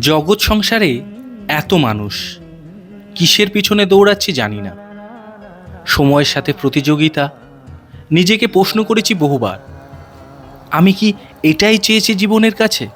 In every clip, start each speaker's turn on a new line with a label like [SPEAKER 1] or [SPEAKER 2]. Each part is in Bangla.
[SPEAKER 1] জগৎ সংসারে এত মানুষ, কিসের পিছনে দৌড়াচ্ছি জানি না। সময়ের সাথে প্রতিযোগিতা, নিজেকে প্রশ্ন করেছি বহুবার, আমি কি এটাই চেয়েছি জীবনের কাছে?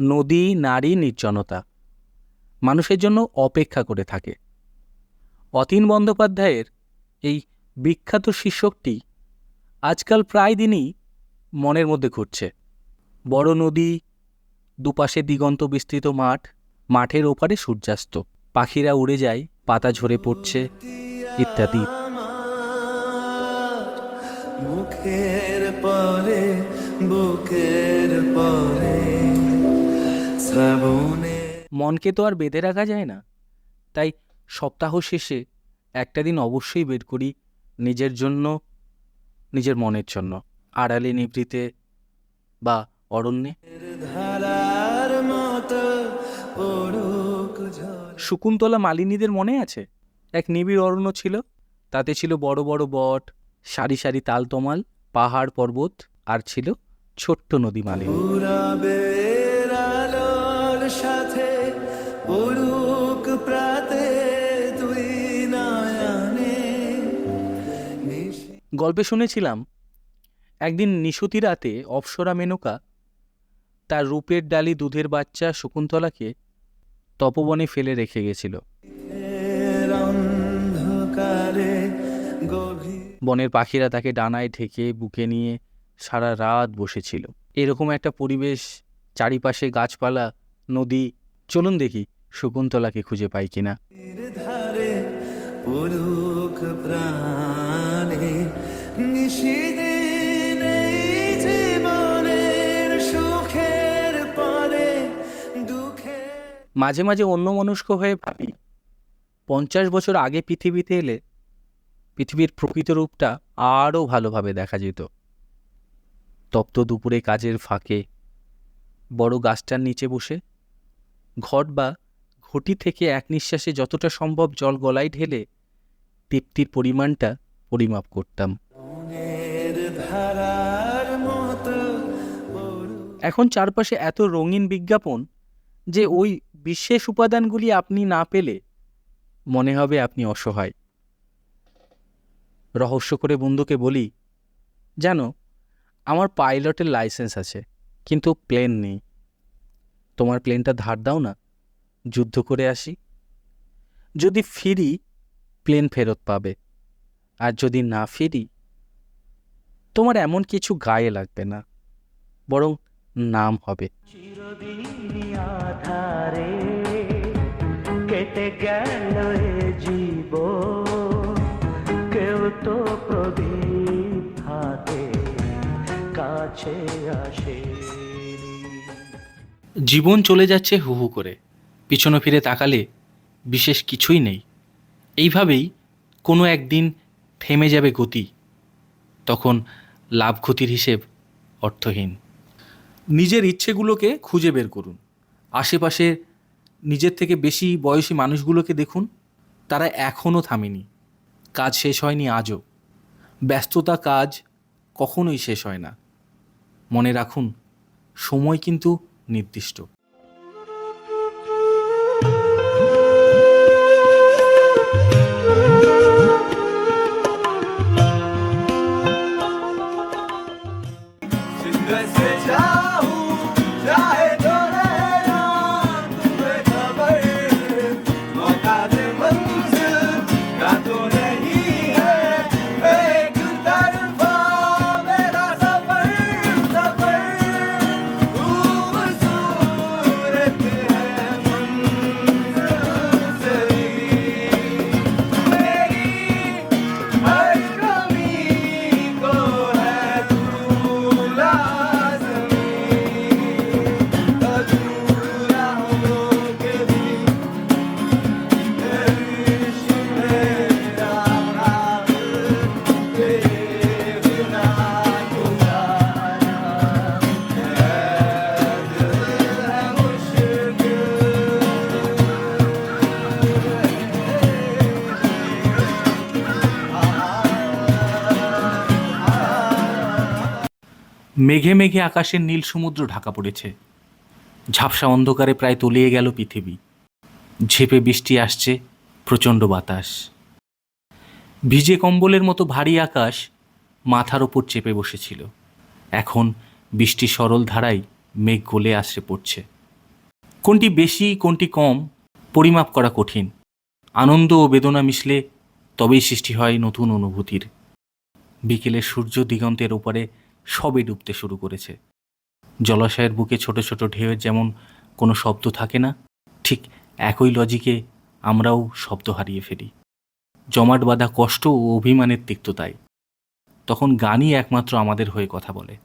[SPEAKER 1] নদী, নারী, নির্জনতা। মানুষের জন্য অপেক্ষা করে থাকে। অতীন বন্দ্যোপাধ্যায়ের এই বিখ্যাত শীর্ষকটি আজকাল প্রায় দিনই মনের মধ্যে ঘুরছে। বড় নদী, দুপাশে দিগন্ত বিস্তৃত মাঠ, মাঠের ওপারে সূর্যাস্ত। পাখিরা উড়ে যায়, পাতা ঝরে পড়ছে, ইত্যাদি।
[SPEAKER 2] মুখের পরে বুকের পরে শ্রাবণে।
[SPEAKER 1] মনকে তো আর বেঁধে রাখা যায় না। তাই সপ্তাহ শেষে একটা দিন অবশ্যই বের করি নিজের জন্য নিজের মনের জন্য। আড়ালে নিভৃতে বা অরণ্যে। শকুন্তলা মালিনীদের মনে আছে? এক নিবিড় অরণ্য ছিল তাতে ছিল বড় বড় বট সারি সারি তালতমাল পাহাড় পর্বত আর ছিল ছোট্ট নদী মালিনী
[SPEAKER 2] সাথে পড়ুক প্রাতে তুই
[SPEAKER 1] গল্পে শুনেছিলাম একদিন নিশুতি রাতে অপসরা মেনকা তার রূপের ডালি দুধের বাচ্চা শকুন্তলাকে তপবনে ফেলে রেখে গেছিল। বনের পাখিরা তাকে ডানায় ঢেকে বুকে নিয়ে সারা রাত বসেছিল। এরকম একটা পরিবেশ চারিপাশে গাছপালা নদী চলুন দেখি শকুন্তলাকে খুঁজে পাই কিনা।
[SPEAKER 2] প্রাণে
[SPEAKER 1] মাঝে মাঝে অন্য মনস্ক হয়ে ভাবি পঞ্চাশ বছর আগে পৃথিবীতে এলে পৃথিবীর প্রকৃত রূপটা আরও ভালোভাবে দেখা যেত। তপ্ত দুপুরে কাজের ফাঁকে বড় গাছটার নিচে বসে ঘট বা ঘটি থেকে এক নিঃশ্বাসে যতটা সম্ভব জল গলায় ঢেলে তৃপ্তির পরিমাণটা পরিমাপ করতাম। এখন চারপাশে এত রঙিন বিজ্ঞাপন যে ওই বিশেষ উপাদানগুলি আপনি না পেলে মনে হবে আপনি অসহায়। রহস্য করে বন্ধুকে বলি, জানো, আমার পাইলটের লাইসেন্স আছে, কিন্তু প্লেন নেই। তোমার প্লেনটা ধার দাও না, যুদ্ধ করে আসি। যদি ফিরি, প্লেন ফেরত পাবে, আর যদি না ফিরি, তোমার এমন কিছু গায়ে লাগবে না, বরং নাম হবে।
[SPEAKER 3] কেটে গেল এ কাছে
[SPEAKER 1] জীবন চলে যাচ্ছে হু হু করে। পিছনে ফিরে তাকালে বিশেষ কিছুই নেই। এইভাবেই কোনো একদিন থেমে যাবে গতি। তখন লাভ ক্ষতির হিসেব অর্থহীন। নিজের ইচ্ছেগুলোকে খুঁজে বের করুন। আশেপাশে নিজের থেকে বেশি বয়সী মানুষগুলোকে দেখুন। তারা এখনও থামেনি। কাজ শেষ হয়নি আজও। ব্যস্ততা কাজ কখনোই শেষ হয় না। মনে রাখুন সময় কিন্তু নির্দিষ্ট। মেঘে মেঘে আকাশের নীল সমুদ্র ঢাকা পড়েছে। ঝাপসা অন্ধকারে প্রায় তলিয়ে গেল পৃথিবী। ঝেপে বৃষ্টি আসছে, প্রচণ্ড বাতাস। ভিজে কম্বলের মতো ভারী আকাশ মাথার ওপর চেপে বসেছিল। এখন বৃষ্টি সরল ধারায় মেঘ গলে আশ্রে পড়ছে। কোনটি বেশি, কোনটি কম, পরিমাপ করা কঠিন। আনন্দ ও বেদনা মিশলে তবেই সৃষ্টি হয় নতুন অনুভূতির। বিকেলে সূর্য দিগন্তের ওপারে সবে ডুবতে শুরু করেছে। জলাশয়ের বুকে ছোট ছোট ঢেউয়ের যেমন কোনো শব্দ থাকে না, ঠিক একই লজিকে আমরাও শব্দ হারিয়ে ফেলি। জমাট বাঁধা কষ্ট ও অভিমানের তিক্ততায়। তখন গানই একমাত্র আমাদের হয়ে কথা বলে।